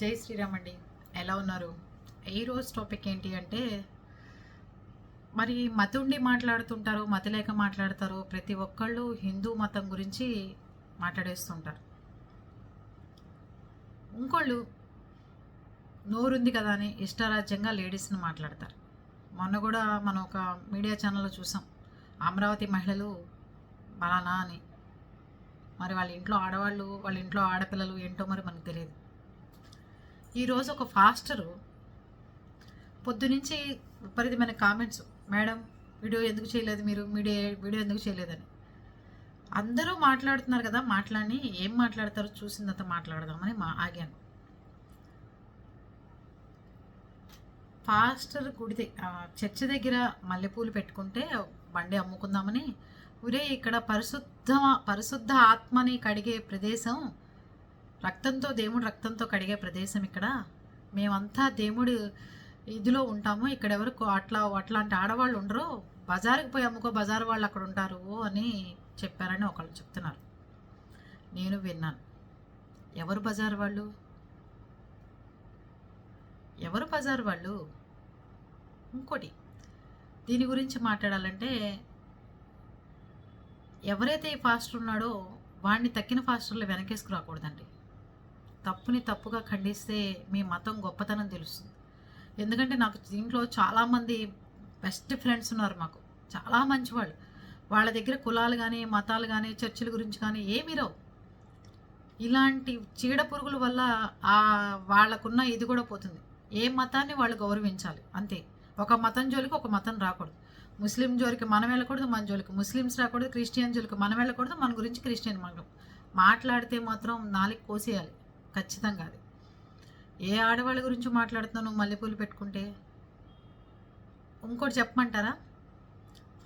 జై శ్రీరామ్ అండి. ఎలా ఉన్నారు? ఈరోజు టాపిక్ ఏంటి అంటే మరి మతుండి ఉండి మాట్లాడుతుంటారు మతి లేక మాట్లాడతారు ప్రతి ఒక్కళ్ళు హిందూ మతం గురించి మాట్లాడేస్తుంటారు. ఇంకోళ్ళు నోరుంది కదా అని ఇష్టారాజ్యంగా లేడీస్ని మాట్లాడతారు. మొన్న కూడా మనం ఒక మీడియా ఛానల్లో చూసాం. అమరావతి మహిళలు బలానా అని. మరి వాళ్ళ ఇంట్లో ఆడవాళ్ళు వాళ్ళ ఇంట్లో ఆడపిల్లలు ఏంటో మరి మనకు తెలియదు. ఈరోజు ఒక ఫాస్టరు. పొద్దునుంచి విపరీతమైన కామెంట్స్ మేడం వీడియో ఎందుకు చేయలేదు మీరు? మీడియా వీడియో ఎందుకు చేయలేదని. అందరూ మాట్లాడుతున్నారు కదా మాట్లాడి ఏం మాట్లాడతారో చూసిందంత మాట్లాడదామని మా ఆగాను. పాస్టర్ గుడి చర్చి దగ్గర మల్లెపూలు పెట్టుకుంటే బండి అమ్ముకుందామని ఒరే ఇక్కడ పరిశుద్ధ పరిశుద్ధ ఆత్మని కడిగే ప్రదేశం రక్తంతో దేవుడు రక్తంతో కడిగే ప్రదేశం ఇక్కడ. మేమంతా దేవుడు ఇదిలో ఉంటాము. ఇక్కడ ఎవరు అట్లా అట్లాంటి ఆడవాళ్ళు ఉండరు. బజారుకి పోయి అమ్ముకో బజారు వాళ్ళు అక్కడ ఉంటారు అని చెప్పారని ఒకళ్ళు చెప్తున్నారు. నేను విన్నాను. ఎవరు బజారు వాళ్ళు? ఎవరు బజారు వాళ్ళు? ఇంకోటి. దీని గురించి మాట్లాడాలంటే ఎవరైతే ఈ ఫాస్టర్ ఉన్నాడో వాడిని తక్కిన ఫాస్టర్లు వెనకేసుకురాకూడదండి తప్పుని తప్పుగా ఖండిస్తే మీ మతం గొప్పతనం తెలుస్తుంది. ఎందుకంటే నాకు దీంట్లో చాలామంది బెస్ట్ ఫ్రెండ్స్ ఉన్నారు మాకు. చాలా మంచివాళ్ళు. వాళ్ళ దగ్గర కులాలు కానీ మతాలు కానీ చర్చిల గురించి కానీ ఏమీ రావు. ఇలాంటి చీడ పురుగుల వల్ల ఆ వాళ్ళకున్న ఇది కూడా పోతుంది. ఏ మతాన్ని వాళ్ళు గౌరవించాలి? అంతే. ఒక మతం జోలికి ఒక మతం రాకూడదు. ముస్లిం జోలికి మనం వెళ్ళకూడదు మన జోలికి ముస్లిమ్స్ రాకూడదు క్రిస్టియన్ జోలికి మనం వెళ్ళకూడదు మన గురించి క్రిస్టియన్ మనం మాట్లాడితే మాత్రం నాలుగు కోసేయాలి. ఖచ్చితంగా అది. ఏ ఆడవాళ్ళ గురించి మాట్లాడుతున్నావు నువ్వు మల్లెపూలు పెట్టుకుంటే? ఇంకోటి చెప్పమంటారా?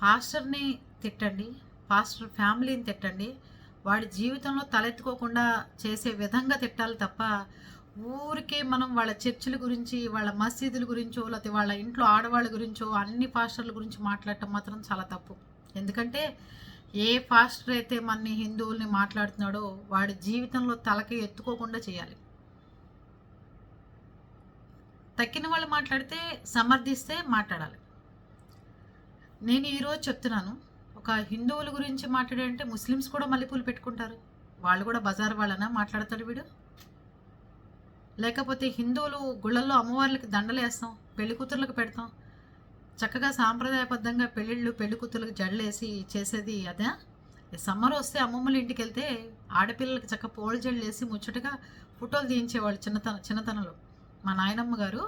ఫాస్టర్ని తిట్టండి ఫాస్టర్ ఫ్యామిలీని తిట్టండి వాడి జీవితంలో తలెత్తుకోకుండా చేసే విధంగా తిట్టాలి తప్ప ఊరికే మనం వాళ్ళ చర్చిల గురించి వాళ్ళ మసీదుల గురించో లేకపోతే వాళ్ళ ఇంట్లో ఆడవాళ్ళ గురించో అన్ని పాస్టర్ల గురించి మాట్లాడటం మాత్రం చాలా తప్పు. ఎందుకంటే ఏ పాస్టర్ అయితే మన హిందువుల్ని మాట్లాడుతున్నాడో వాడి జీవితంలో తలకి ఎత్తుకోకుండా చేయాలి. తక్కిన వాళ్ళు మాట్లాడితే సమర్థిస్తే మాట్లాడాలి. నేను ఈరోజు చెప్తున్నాను ఒక హిందువుల గురించి మాట్లాడంటే ముస్లిమ్స్ కూడా మల్లెపూలు పెట్టుకుంటారు. వాళ్ళు కూడా బజార్ వాళ్ళనా మాట్లాడతాడు వీడు? లేకపోతే హిందువులు గుళ్ళల్లో అమ్మవార్లకి దండలు వేస్తాం పెళ్ళి కూతుర్లకు పెడతాం చక్కగా సాంప్రదాయబద్ధంగా పెళ్ళిళ్ళు పెళ్ళికూతులకు జడలేసి చేసేది అదే? సమ్మర్ వస్తే అమ్మమ్మల ఇంటికి వెళ్తే ఆడపిల్లలకి చక్క పోల్ జడలు వేసి ముచ్చటగా ఫోటోలు తీయించేవాళ్ళు చిన్నతన చిన్నతనంలో. మా నాయనమ్మ గారు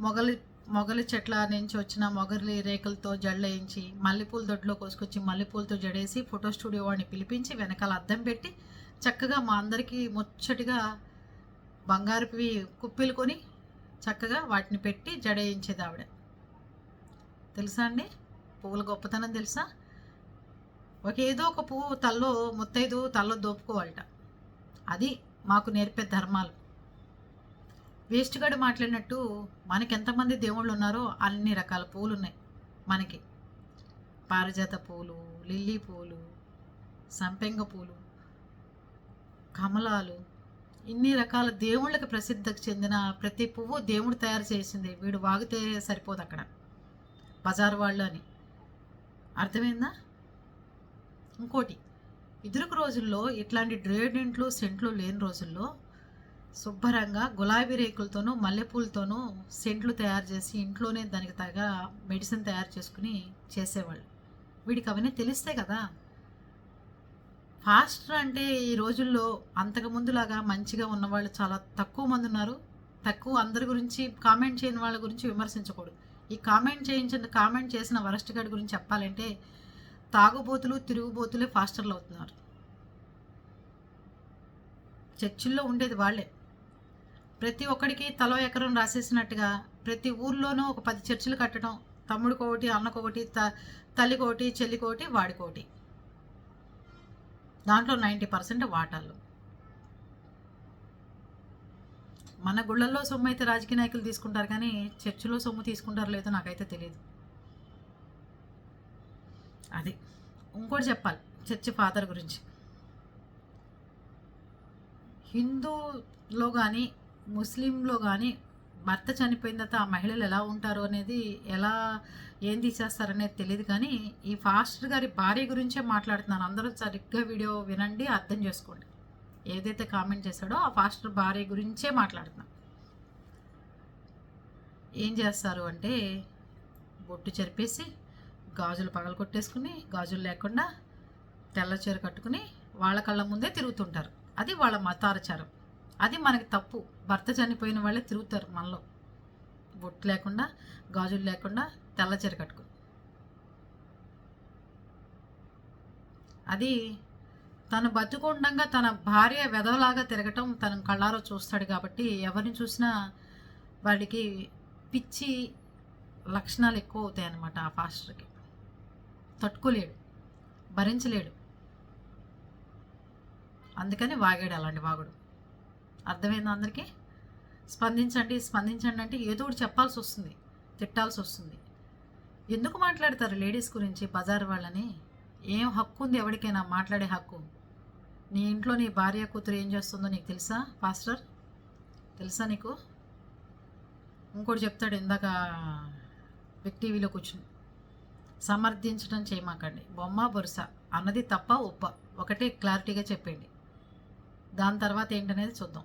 మొగలి మొగలి చెట్ల నుంచి వచ్చిన మొగలి రేకులతో జడలేయించి మల్లెపూల దొడ్లో కోసుకొచ్చి మల్లెపూలతో జడేసి ఫోటో స్టూడియో వాడిని పిలిపించి వెనకాల అద్దం పెట్టి చక్కగా మా అందరికీ ముచ్చటిగా బంగారుపి కుప్పిలు కొని చక్కగా వాటిని పెట్టి జడేయించేది ఆవిడ. తెలుసా అండి? పువ్వుల గొప్పతనం తెలుసా? ఒక ఏదో ఒక పువ్వు తల్లో ముత్తైదు తల్లో దోపుకోవాలట. అది మాకు నేర్పే ధర్మాలు. వేస్ట్ గడు మాట్లాడినట్టు మనకి ఎంతమంది దేవుళ్ళు ఉన్నారో అన్ని రకాల పూలు ఉన్నాయి మనకి. పారిజాత పూలు లిల్లీ పూలు సంపెంగ పూలు కమలాలు ఇన్ని రకాల దేవుళ్ళకి ప్రసిద్ధికి చెందిన ప్రతి పువ్వు దేవుడు తయారు చేసింది. వీడు వాగితే సరిపోదు అక్కడ. బజార్ వాళ్ళు అని అర్థమైందా? ఇంకోటి ఇదిరకు రోజుల్లో ఇట్లాంటి డ్రేడింట్లు సెంట్లు లేని రోజుల్లో శుభ్రంగా గులాబీ రేకులతోనూ మల్లెపూలతోనూ సెంట్లు తయారు చేసి ఇంట్లోనే దానికి తగ్గ మెడిసిన్ తయారు చేసుకుని చేసేవాళ్ళు. వీడికి అవన్నీ తెలిస్తే కదా? ఫాస్టర్ అంటే ఈ రోజుల్లో అంతకు ముందులాగా మంచిగా ఉన్నవాళ్ళు చాలా తక్కువ మంది ఉన్నారు. తక్కువ అందరి గురించి కామెంట్ చేయని వాళ్ళ గురించి విమర్శించకూడదు. ఈ కామెంట్ చేయించిన కామెంట్ చేసిన వరస్ట్ గడి గురించి చెప్పాలంటే తాగుబోతులు తిరుగుబోతులే ఫాస్టర్లు అవుతున్నారు. చర్చిల్లో ఉండేది వాళ్ళే. ప్రతి ఒక్కడికి తలో ఎకరం రాసేసినట్టుగా ప్రతి ఊర్లోనూ ఒక పది చర్చిలు కట్టడం తమ్ముడికోటి అన్నకొకటి త తల్లికోటి చెల్లికోటి వాడికోటి దాంట్లో నైంటీ పర్సెంట్ వాటాలు. మన గుళ్ళల్లో సొమ్ము అయితే రాజకీయ నాయకులు తీసుకుంటారు కానీ చర్చిలో సొమ్ము తీసుకుంటారు లేదో నాకైతే తెలియదు అది. ఇంకోటి చెప్పాలి చర్చి ఫాదర్ గురించి. హిందూలో కానీ ముస్లింలో కానీ భర్త చనిపోయిన తర్వాత ఆ మహిళలు ఎలా ఉంటారు అనేది ఎలా ఏం తీసేస్తారనేది తెలియదు కానీ ఈ ఫాస్టర్ గారి భార్య గురించే మాట్లాడుతున్నాను. అందరూ సరిగ్గా వీడియో వినండి అర్థం చేసుకోండి. ఏదైతే కామెంట్ చేశాడో ఆ ఫాస్టర్ భార్య గురించే మాట్లాడుతున్నాను ఏం చేస్తారు అంటే బొట్టు చెరిపేసి గాజులు పగలు కొట్టేసుకుని గాజులు లేకుండా తెల్ల చీర కట్టుకుని వాళ్ళ కళ్ళ ముందే తిరుగుతుంటారు. అది వాళ్ళ మతారచారం అది మనకి తప్పు. భర్త చనిపోయిన వాళ్ళే తిరుగుతారు మనలో. బొట్టు లేకుండా గాజులు లేకుండా తెల్ల చీర కట్టుకుని. అది తను బతుకుండగా తన భార్య వెధవలాగా తిరగటం తన కళ్ళారో చూస్తాడు కాబట్టి ఎవరిని చూసినా వాడికి పిచ్చి లక్షణాలు ఎక్కువ అవుతాయి అన్నమాట ఆ ఫాస్టర్కి. తట్టుకోలేడు భరించలేడు. అందుకని వాగాడు అలాంటి వాగుడు. అర్థమైందా అందరికీ? స్పందించండి స్పందించండి అంటే ఏదో ఒకటి చెప్పాల్సి వస్తుంది తిట్టాల్సి వస్తుంది. ఎందుకు మాట్లాడతారు లేడీస్ గురించి బజార్ వాళ్ళని? ఏం హక్కు ఉంది ఎవరికైనా మాట్లాడే హక్కు? నీ ఇంట్లో నీ భార్య కూతురు ఏం చేస్తుందో నీకు తెలుసా పాస్టర్? తెలుసా నీకు? ఇంకోటి చెప్తాడు ఇందాక బిగ్ టీవీలో కూర్చుని. సమర్థించడం చేయమాకండి. బొమ్మ బొరుస అన్నది తప్ప ఉప్ప. ఒకటే క్లారిటీగా చెప్పండి దాని తర్వాత ఏంటనేది చూద్దాం.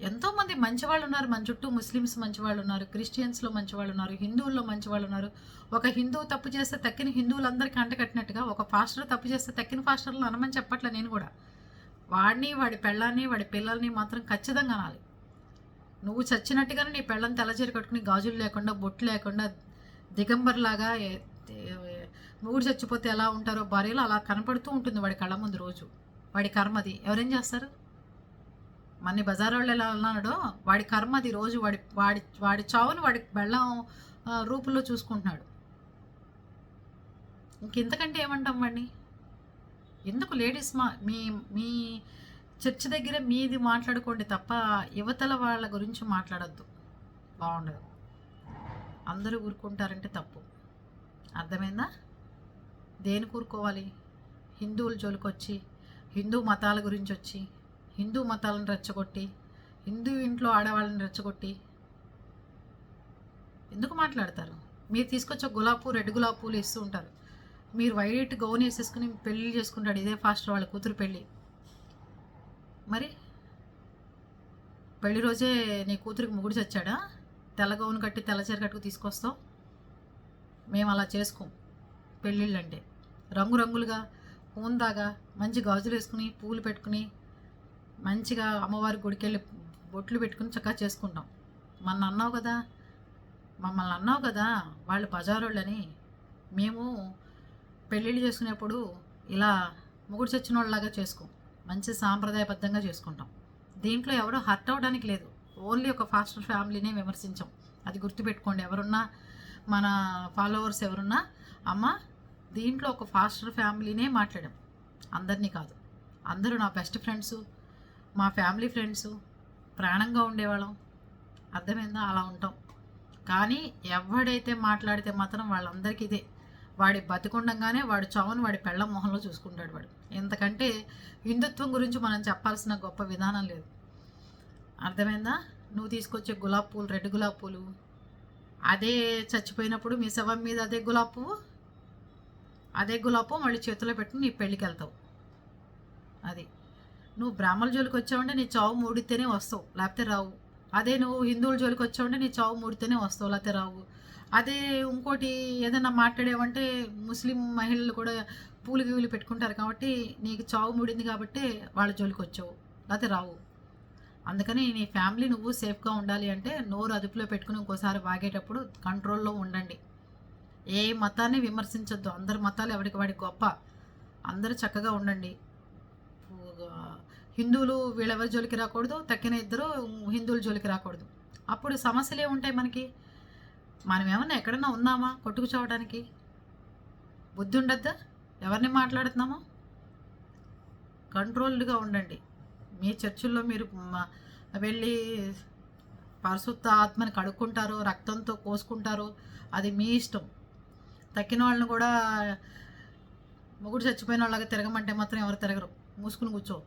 ఎంతోమంది మంచివాళ్ళు ఉన్నారు. మన చుట్టూ ముస్లిమ్స్ మంచివాళ్ళు ఉన్నారు. క్రిస్టియన్స్లో మంచివాళ్ళు ఉన్నారు. హిందువుల్లో మంచివాళ్ళు ఉన్నారు. ఒక హిందువు తప్పు చేస్తే తక్కిన హిందువులందరికీ అంటకట్టినట్టుగా ఒక ఫాస్టర్ తప్పు చేస్తే తక్కిన ఫాస్టర్లు అనమని చెప్పట్లే నేను కూడా. వాడిని వాడి పెళ్ళాన్ని వాడి పిల్లల్ని మాత్రం ఖచ్చితంగా అనాలి. నువ్వు చచ్చినట్టుగానే నీ పెళ్ళని తెల్లచీర కట్టుకుని గాజులు లేకుండా బొట్టు లేకుండా దిగంబర్లాగా మూడు చచ్చిపోతే ఎలా ఉంటారో భార్యలో అలా కనపడుతూ ఉంటుంది వాడి కళ్ళ ముందు రోజు. వాడి కర్మది. ఎవరేం చేస్తారు? మన్ని బజార్ వాళ్ళు ఎలా అన్నాడో వాడి కర్మ అది రోజు వాడి వాడి వాడి చావును వాడి బెళ్ళం రూపంలో చూసుకుంటున్నాడు. ఇంకెంతకంటే ఏమంటాం వాడిని ఎందుకు లేడీస్ మా మీ మీ చర్చ్ దగ్గర మీది మాట్లాడుకోండి తప్ప యువతల వాళ్ళ గురించి మాట్లాడద్దు. బాగుండదు. అందరూ ఊరుకుంటారంటే తప్పు. అర్థమైందా? దేని కూరుకోవాలి హిందువుల జోలికొచ్చి హిందూ మతాల గురించి వచ్చి హిందూ మతాలను రెచ్చగొట్టి హిందూ ఇంట్లో ఆడవాళ్ళని రెచ్చగొట్టి ఎందుకు మాట్లాడతారు? మీరు తీసుకొచ్చే గులాబ్ పువ్వు రెడ్ గులాబ్ పూలు ఇస్తూ ఉంటారు. మీరు వైట్ గౌన్ వేసేసుకుని పెళ్ళి చేసుకుంటాడు ఇదే ఫాస్టర్ వాళ్ళ కూతురు పెళ్ళి మరి పెళ్ళి రోజే నీ కూతురికి ముగుడు చచ్చాడా? తెల్ల గౌన్ కట్టి తెల్ల చీర కట్టుకు తీసుకొస్తాం. మేము అలా చేసుకోం. పెళ్ళిళ్ళు అంటే రంగురంగులుగా హోందాగా మంచి గాజులు వేసుకుని పూలు పెట్టుకుని మంచిగా అమ్మవారి గుడికి వెళ్ళి బొట్లు పెట్టుకుని చక్కగా చేసుకుంటాం. మన అన్నావు కదా? మమ్మల్ని అన్నావు కదా? వాళ్ళు బజారోళ్ళని. మేము పెళ్ళిళ్ళు చేసుకునేప్పుడు ఇలా ముగుడు చచ్చిన వాళ్ళలాగా చేసుకోం. మంచి సాంప్రదాయబద్ధంగా చేసుకుంటాం. దీంట్లో ఎవరో హర్ట్ అవ్వడానికి లేదు. ఓన్లీ ఒక ఫాస్టర్ ఫ్యామిలీనే విమర్శించాం. అది గుర్తుపెట్టుకోండి. ఎవరున్నా మన ఫాలోవర్స్ ఎవరున్నా అమ్మ దీంట్లో ఒక ఫాస్టర్ ఫ్యామిలీనే మాట్లాడాం. అందరినీ కాదు. అందరూ నా బెస్ట్ ఫ్రెండ్స్. మా ఫ్యామిలీ ఫ్రెండ్స్ ప్రాణంగా ఉండేవాళ్ళం. అర్థమైందా? అలా ఉంటాం. కానీ ఎవడైతే మాట్లాడితే మాత్రం వాళ్ళందరికీ ఇదే. వాడి బతికుండగానే వాడు చావును వాడి పెళ్ళ మొహంలో చూసుకుంటాడు వాడు. ఎందుకంటే హిందుత్వం గురించి మనం చెప్పాల్సిన గొప్ప విధానం లేదు. అర్థమైందా? నువ్వు తీసుకొచ్చే గులాబ్ పూలు రెడ్ గులాబ్ పూలు అదే చచ్చిపోయినప్పుడు మీ శవం మీద అదే గులాబ్ పువ్వు అదే గులాబ్ పువ్వు మళ్ళీ చేతిలో పెట్టుకుని నీ పెళ్ళికి వెళ్తావు. అది. నువ్వు బ్రాహ్మణుల జోలికి వచ్చావంటే నీ చావు మూడితేనే వస్తావు లేకపోతే రావు. అదే నువ్వు హిందువుల జోలికి వచ్చావంటే నీ చావు మూడితేనే వస్తావు లేకపోతే రావు. అదే ఇంకోటి ఏదైనా మాట్లాడేవంటే ముస్లిం మహిళలు కూడా పూలు గీవులు పెట్టుకుంటారు కాబట్టి నీకు చావు మూడింది కాబట్టి వాళ్ళ జోలికి వచ్చావు లేకపోతే రావు. అందుకని నీ ఫ్యామిలీ నువ్వు సేఫ్గా ఉండాలి అంటే నోరు అదుపులో పెట్టుకుని ఇంకోసారి వాగేటప్పుడు కంట్రోల్లో ఉండండి. ఏ మతాన్ని విమర్శించొద్దు. అందరి మతాలు ఎవరికి వాడి గొప్ప. అందరూ చక్కగా ఉండండి. హిందువులు వీళ్ళెవరి జోలికి రాకూడదు తక్కిన ఇద్దరు హిందువుల జోలికి రాకూడదు. అప్పుడు సమస్యలు ఏముంటాయి మనకి? మనం ఏమన్నా ఎక్కడన్నా ఉన్నామా కొట్టుకు చావడానికి? బుద్ధి ఉండద్దా? ఎవరిని మాట్లాడుతున్నామో? కంట్రోల్డ్గా ఉండండి. మీ చర్చిల్లో మీరు వెళ్ళి పరిశుద్ధ ఆత్మని కడుక్కుంటారు రక్తంతో కోసుకుంటారు అది మీ ఇష్టం. తక్కిన వాళ్ళని కూడా మొగుడు చచ్చిపోయిన వాళ్ళగా తిరగమంటే మాత్రం ఎవరు తిరగరు. మూసుకుని కూర్చో.